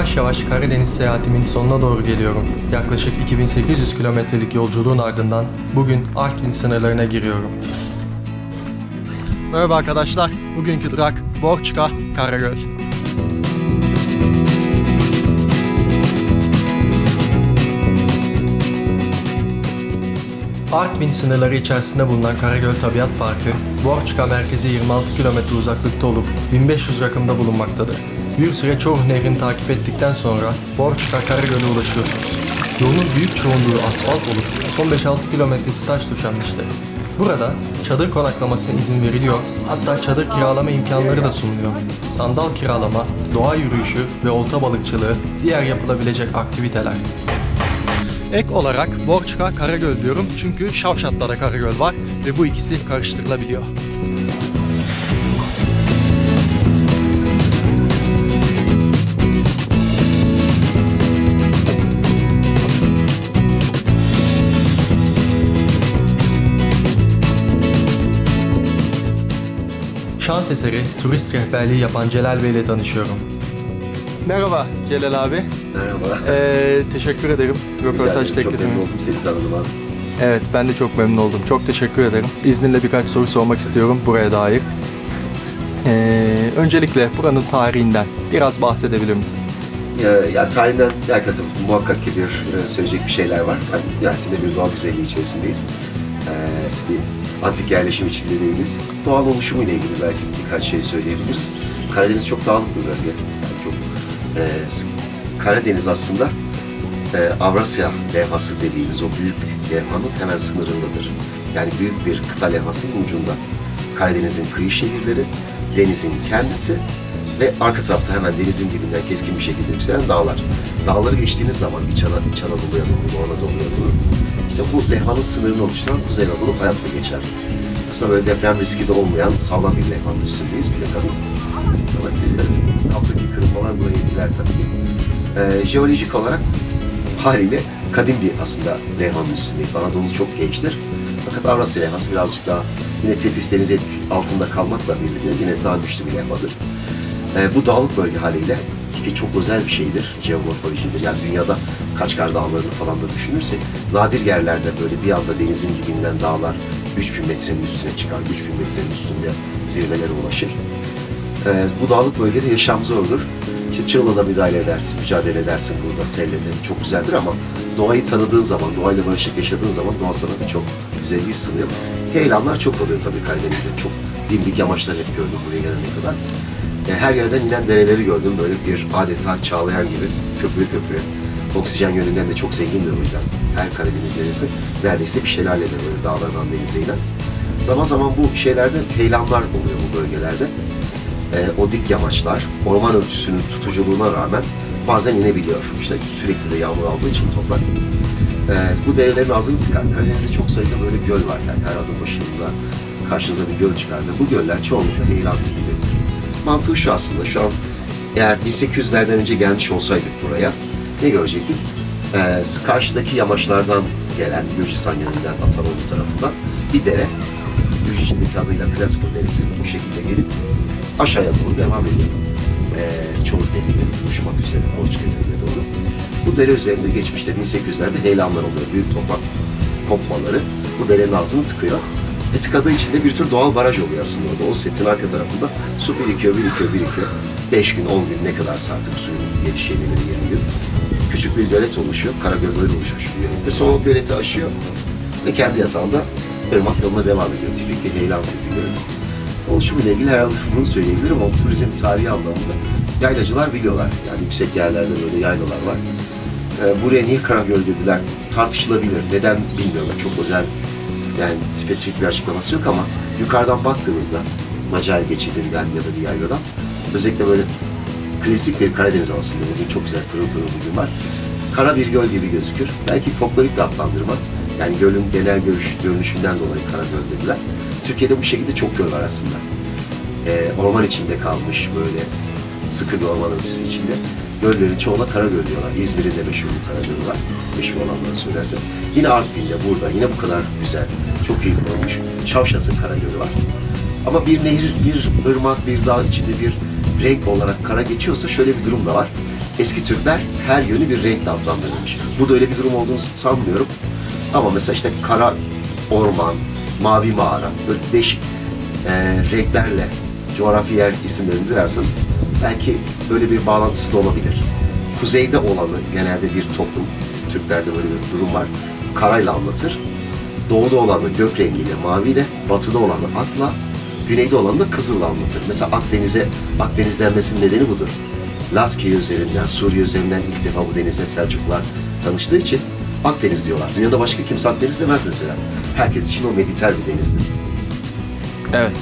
Yavaş yavaş Karadeniz seyahatimin sonuna doğru geliyorum. Yaklaşık 2800 kilometrelik yolculuğun ardından bugün Artvin sınırlarına giriyorum. Merhaba arkadaşlar, bugünkü durak Borçka, Karagöl. Artvin sınırları içerisinde bulunan Karagöl Tabiat Parkı, Borçka merkezi 26 kilometre uzaklıkta olup 1500 rakımda bulunmaktadır. Bir süre Çoruh Nehri'ni takip ettikten sonra Borçka Karagöl'e ulaşıyorsunuz. Yolun büyük çoğunluğu asfalt olup son 5-6 kilometresi taş döşenmiştir. Burada çadır konaklamasına izin veriliyor, hatta çadır kiralama imkanları da sunuluyor. Sandal kiralama, doğa yürüyüşü ve olta balıkçılığı diğer yapılabilecek aktiviteler. Ek olarak Borçka Karagöl diyorum çünkü Şavşat'ta da Karagöl var ve bu ikisi karıştırılabiliyor. Şans eseri turist rehberliği yapan Celal Bey ile tanışıyorum. Merhaba Celal abi. Merhaba. Ee, teşekkür ederim röportaj Çok teklifini. memnun oldum seni tanıdım abi. Evet ben de çok memnun oldum. Çok teşekkür ederim. İzninle birkaç soru sormak istiyorum buraya dair. Ee, öncelikle buranın tarihinden biraz bahsedebilir misin? Ya, ya tarihinden hakikaten muhakkak ki bir e, söyleyecek bir şeyler var. Yani Yasin'de bir doğal güzelliği içerisindeyiz. Ee, antik yerleşim içinde değiliz. Doğal oluşumu ile ilgili belki birkaç şey söyleyebiliriz. Karadeniz çok dağlık bir bölge. Yani çok e, Karadeniz aslında e, Avrasya levhası dediğimiz o büyük levhanın hemen sınırındadır. Yani büyük bir kıta levhasının ucunda. Karadeniz'in kıyı şehirleri, denizin kendisi ve arka tarafta hemen denizin dibinden keskin bir şekilde yükselen dağlar. Dağları geçtiğiniz zaman İç, Ana, İç Anadolu'ya doğru, Doğu Anadolu'ya doğru işte bu levhanın sınırını oluşturan Kuzey Anadolu hayatta geçer. Aslında böyle deprem riski de olmayan sağlam bir levhanın üstündeyiz plakanın. Kaptaki kırılmalar buraya etkiler tabii. Ee, jeolojik olarak haliyle kadim bir aslında levhanın üstündeyiz. Anadolu çok gençtir. Fakat Avrasya levhası birazcık daha yine Tetis deniz altında kalmakla birlikte yine daha güçlü bir levhadır. Ee, bu dağlık bölge haliyle ki çok özel bir şeydir, jeomorfolojidir. Yani dünyada Kaçkar Dağları'nı falan da düşünürsek nadir yerlerde böyle bir anda denizin dibinden dağlar 3000 metrenin üstüne çıkar, 3000 metrenin üstünde zirvelere ulaşır. Ee, bu dağlık bölgede yaşam zordur. İşte çığla da müdahale edersin, mücadele edersin burada sellede. Çok güzeldir ama doğayı tanıdığın zaman, doğayla barışık yaşadığın zaman doğa sana birçok güzelliği sunuyor. Heyelanlar çok oluyor tabii Karadeniz'de. Çok dimdik yamaçlar hep gördüm buraya gelene kadar. E, her yerden inen dereleri gördüm. Böyle bir adeta çağlayan gibi köprü köprü. Oksijen yönünden de çok zengindir o yüzden. Her Karadeniz deresi neredeyse bir şelaledir böyle dağlardan denize inen. Zaman zaman bu şeylerde heyelanlar oluyor bu bölgelerde e, o dik yamaçlar orman örtüsünün tutuculuğuna rağmen bazen inebiliyor. İşte sürekli de yağmur aldığı için toprak. E, bu derelerin ağzını tıkar. Karadeniz'de çok sayıda böyle göl var. Yani her adım başında karşınıza bir göl çıkardı. Bu göller çoğunlukla heyelan setilleridir. Mantığı şu aslında. Şu an eğer 1800'lerden önce gelmiş olsaydık buraya ne görecektik? E, karşıdaki yamaçlardan gelen Gürcistan yönünden Atanoğlu tarafından bir dere Gürcistan'daki adıyla Klasko Deresi bu şekilde gelip aşağıya doğru devam ediyor. Ee, çoğu derileri buluşmak üzere Gölü'ne doğru. Bu dere üzerinde geçmişte 1800'lerde heyelanlar oluyor. Büyük toprak kopmaları bu derenin ağzını tıkıyor. E tıkadığı için bir tür doğal baraj oluyor aslında orada. O setin arka tarafında su birikiyor, birikiyor, birikiyor. 5 gün, 10 gün ne kadarsa artık suyun geliş şeyleri 20 gün. Küçük bir gölet oluşuyor. Karagöl böyle oluşmuş bir gölettir. Sonra o göleti aşıyor ve kendi yatağında ırmak yoluna devam ediyor. Tipik bir heyelan seti göleti oluşumuyla ilgili herhalde bunu söyleyebilirim ama turizm tarihi anlamında yaylacılar biliyorlar. Yani yüksek yerlerde böyle yaylalar var. Ee, buraya niye Karagöl dediler tartışılabilir. Neden bilmiyorum. Çok özel yani spesifik bir açıklaması yok ama yukarıdan baktığınızda Macal geçidinden ya da bir yayladan özellikle böyle klasik bir Karadeniz havasında bugün çok güzel pırıl pırıl bir gün var. Kara bir göl gibi gözükür. Belki folklorik bir adlandırma. Yani gölün genel görüş, görünüşünden dolayı Karagöl dediler. Türkiye'de bu şekilde çok göl var aslında. Ee, orman içinde kalmış böyle sıkı bir orman örtüsü içinde. Göllerin çoğuna Karagöl diyorlar. İzmir'in de meşhur bir Karagölü var. Meşhur olanları söylersem. Yine Artvin'de burada yine bu kadar güzel, çok iyi korunmuş Şavşat'ın Karagölü var. Ama bir nehir, bir ırmak, bir dağ içinde bir renk olarak kara geçiyorsa şöyle bir durum da var. eski Türkler her yönü bir renkle adlandırılmış. Burada öyle bir durum olduğunu sanmıyorum. Ama mesela işte kara orman, mavi mağara, böyle değişik e, renklerle coğrafi yer isimlerini duyarsanız belki böyle bir bağlantısı da olabilir. Kuzeyde olanı genelde bir toplum, Türklerde böyle bir durum var, karayla anlatır. Doğuda olanı gök rengiyle, maviyle, batıda olanı akla, güneyde olanı da kızılla anlatır. Mesela Akdeniz'e, Akdeniz denmesinin nedeni budur. Laskiye üzerinden, Suriye üzerinden ilk defa bu denizle Selçuklular tanıştığı için Akdeniz diyorlar. Dünyada başka kimse Akdeniz demez mesela. Herkes için o mediter bir denizdir. Evet.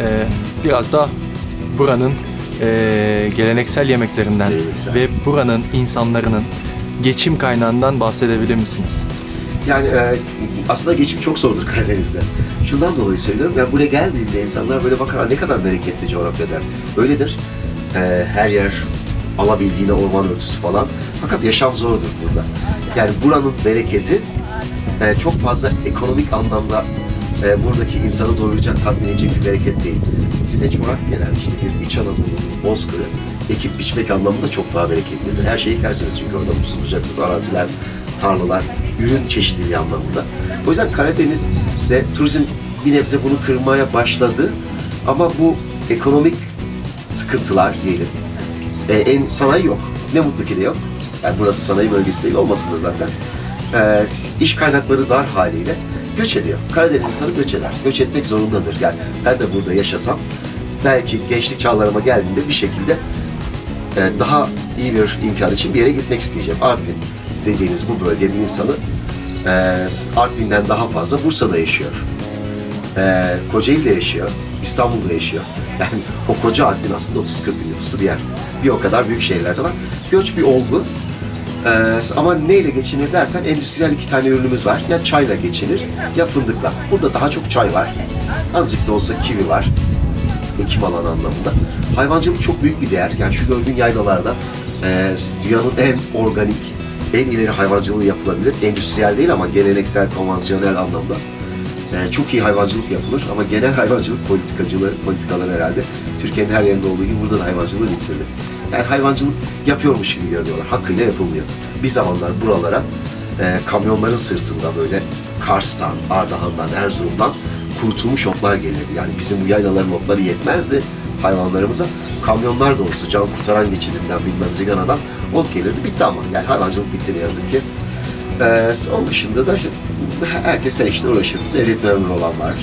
Ee, biraz da buranın ee, geleneksel yemeklerinden Geleneksel. ve buranın insanların geçim kaynağından bahsedebilir misiniz? Yani e, aslında geçim çok zordur Karadeniz'de. Şundan dolayı söylüyorum. Yani buraya geldiğinde insanlar böyle bakar "Aa, ne kadar bereketli coğrafya der. Öyledir. E, her yer alabildiğine orman örtüsü falan. Fakat yaşam zordur burada. Yani buranın bereketi e, çok fazla ekonomik anlamda e, buradaki insanı doyuracak, tatmin edecek bir bereket değil. Size çorak gelen işte bir İç Anadolu'nun bozkırı ekip biçmek anlamında çok daha bereketlidir. Her şeyi ekersiniz çünkü orada mutsuz araziler, tarlalar, ürün çeşitliliği anlamında. O yüzden Karadeniz ve turizm bir nebze bunu kırmaya başladı. Ama bu ekonomik sıkıntılar diyelim. E, en sanayi yok. Ne mutlu ki de yok. Yani burası sanayi bölgesi değil olmasın da zaten. E, iş kaynakları dar haliyle göç ediyor. Karadeniz insanı göç eder. Göç etmek zorundadır. Yani ben de burada yaşasam belki gençlik çağlarıma geldiğinde bir şekilde e, daha iyi bir imkan için bir yere gitmek isteyeceğim. Artvin dediğiniz bu bölgenin insanı e, Artvin'den daha fazla Bursa'da yaşıyor. E, Kocaeli'de yaşıyor. İstanbul'da yaşıyor. Yani o koca Artvin aslında 30-40 bin nüfuslu bir yer. Bir o kadar büyük şehirlerde var. Göç bir olgu. E, ama neyle geçinir dersen endüstriyel iki tane ürünümüz var. Ya çayla geçinir ya fındıkla. Burada daha çok çay var. Azıcık da olsa kivi var ekim alanı anlamında. Hayvancılık çok büyük bir değer. Yani şu gördüğün yaylalarda e, dünyanın en organik, en ileri hayvancılığı yapılabilir. Endüstriyel değil ama geleneksel, konvansiyonel anlamda. E, çok iyi hayvancılık yapılır ama genel hayvancılık politikacıları, politikaları herhalde Türkiye'nin her yerinde olduğu gibi burada da hayvancılığı bitirdi. Yani hayvancılık yapıyormuş gibi görünüyorlar. Hakkıyla yapılmıyor. Bir zamanlar buralara e, kamyonların sırtında böyle Kars'tan, Ardahan'dan, Erzurum'dan kurutulmuş otlar gelirdi. Yani bizim bu yaylaların otları yetmezdi hayvanlarımıza. Kamyonlar dolusu can kurtaran geçidinden bilmem Zigana'dan ot gelirdi. Bitti ama. Yani hayvancılık bitti ne yazık ki. Ee, onun dışında da işte herkes her işle uğraşır. Devlet memuru olan var.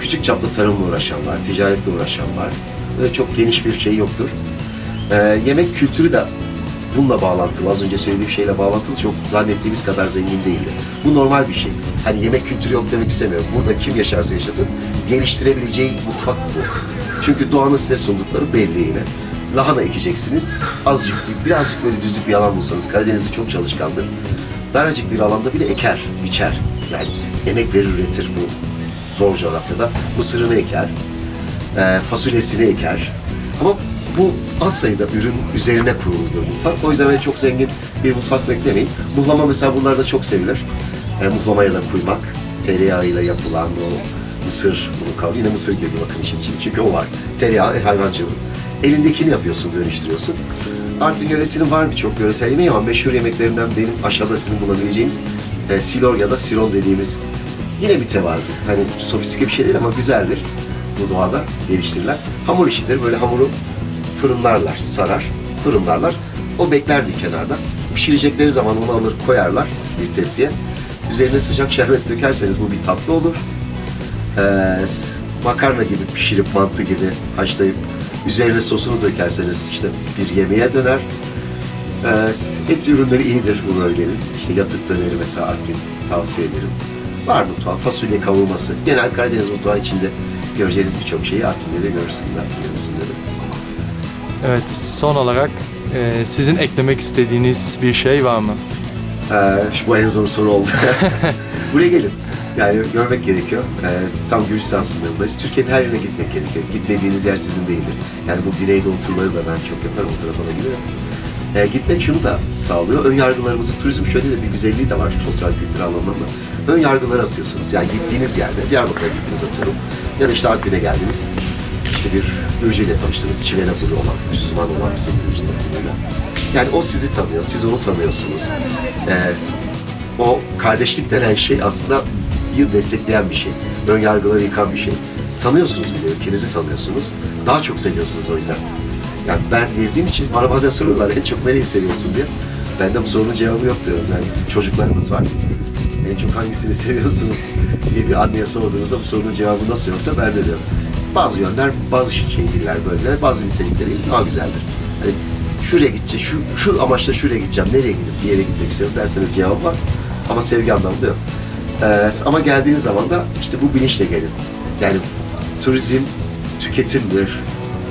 Küçük çaplı tarımla uğraşan var. Ticaretle uğraşan var. Böyle çok geniş bir şey yoktur. Ee, yemek kültürü de bununla bağlantılı. Az önce söylediğim şeyle bağlantılı çok zannettiğimiz kadar zengin değildi. Bu normal bir şey. Hani yemek kültürü yok demek istemiyorum. Burada kim yaşarsa yaşasın geliştirebileceği mutfak bu. Çünkü doğanın size sundukları belli yine. Lahana ekeceksiniz. Azıcık, birazcık böyle düzlük bir alan bulsanız. Karadeniz'de çok çalışkandır. Daracık bir alanda bile eker, biçer. Yani emek verir, üretir bu zor coğrafyada. Mısırını eker, e, fasulyesini eker. Ama bu az sayıda ürün üzerine kuruludur mutfak. O yüzden öyle çok zengin bir mutfak beklemeyin. Muhlama mesela bunlarda çok sevilir. E, muhlamaya da kuymak, tereyağıyla yapılan o mısır bunu kavur. Yine mısır gibi bakın işin içinde. Çünkü o var. Tereyağı, e, hayvancılık. Elindekini yapıyorsun, dönüştürüyorsun. Artvin yöresinin var birçok yöresel yemeği ama meşhur yemeklerinden benim aşağıda sizin bulabileceğiniz e, silor ya da siron dediğimiz yine bir tevazi. Hani sofistike bir şey değil ama güzeldir. Bu doğada geliştirilen. Hamur işidir. Böyle hamuru fırınlarlar, sarar, fırınlarlar. O bekler bir kenarda. Pişirecekleri zaman onu alır koyarlar bir tepsiye. Üzerine sıcak şerbet dökerseniz bu bir tatlı olur. Ee, makarna gibi pişirip mantı gibi haşlayıp üzerine sosunu dökerseniz işte bir yemeğe döner. Ee, et ürünleri iyidir bu bölgenin. İşte yatık döneri mesela Artvin tavsiye ederim. Var mutfağı, fasulye kavurması. Genel Karadeniz mutfağı içinde göreceğiniz birçok şeyi Artvin'de de görürsünüz Artvin yöresinde de. Evet, son olarak e, sizin eklemek istediğiniz bir şey var mı? Ee, bu en zor soru oldu. Buraya gelin. Yani görmek gerekiyor. Ee, tam Gürcistan sınırındayız. Türkiye'nin her yerine gitmek gerekiyor. Gitmediğiniz yer sizin değildir. Yani bu Güneydoğu turları da ben çok yaparım. O tarafa da gidiyorum. Ee, gitmek şunu da sağlıyor. Ön yargılarımızı, turizm şöyle de bir güzelliği de var sosyal kültür anlamında. Ön yargıları atıyorsunuz. Yani gittiğiniz yerde, Diyarbakır'a gittiniz atıyorum. Ya da işte Artvin'e işte bir Gürcü ile tanıştınız. Çivene bulu olan, Müslüman olan bizim Gürcü toplumuyla. Yani o sizi tanıyor, siz onu tanıyorsunuz. Ee, o kardeşlik denen şey aslında bir destekleyen bir şey. Ön yargıları yıkan bir şey. Tanıyorsunuz bile, ülkenizi tanıyorsunuz. Daha çok seviyorsunuz o yüzden. Yani ben gezdiğim için bana bazen soruyorlar en çok nereyi seviyorsun diye. Ben de bu sorunun cevabı yok diyorum. Yani çocuklarımız var. En çok hangisini seviyorsunuz diye bir anneye sorduğunuzda bu sorunun cevabı nasıl yoksa ben de diyorum. Bazı yönler, bazı şekiller böyle, bazı nitelikleri daha güzeldir. Hani şuraya gideceğim, şu, şu amaçla şuraya gideceğim, nereye gidip bir yere gitmek istiyorum derseniz cevap var. Ama sevgi anlamında yok. Ee, ama geldiğiniz zaman da işte bu bilinçle gelin. Yani turizm tüketimdir,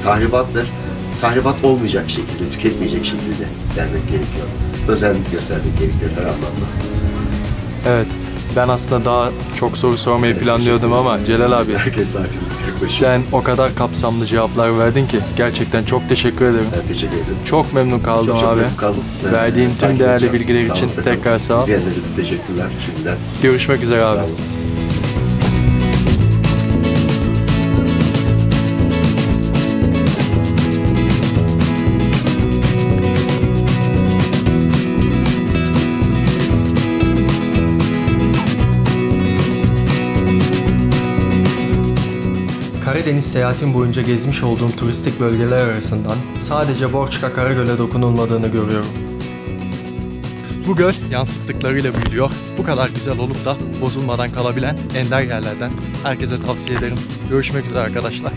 tahribattır. Tahribat olmayacak şekilde, tüketmeyecek şekilde gelmek gerekiyor. Özen göstermek gerekiyor her anlamda. Evet. Ben aslında daha çok soru sormayı planlıyordum ama Celal abi Herkes yaklaşıyor. sen o kadar kapsamlı cevaplar verdin ki gerçekten çok teşekkür ederim. Ben teşekkür ederim. Çok memnun kaldım Çok abi. memnun kaldım. Ee, Verdiğin tüm takip değerli edeceğim. bilgiler Sağ için efendim. tekrar sağ ol. İzleyenlere de teşekkürler şimdiden. Görüşmek üzere abi. Sağ olun. Karadeniz seyahatim boyunca gezmiş olduğum turistik bölgeler arasından sadece Borçka Karagöl'e dokunulmadığını görüyorum. Bu göl yansıttıklarıyla büyülüyor. Bu kadar güzel olup da bozulmadan kalabilen ender yerlerden. Herkese tavsiye ederim. Görüşmek üzere arkadaşlar.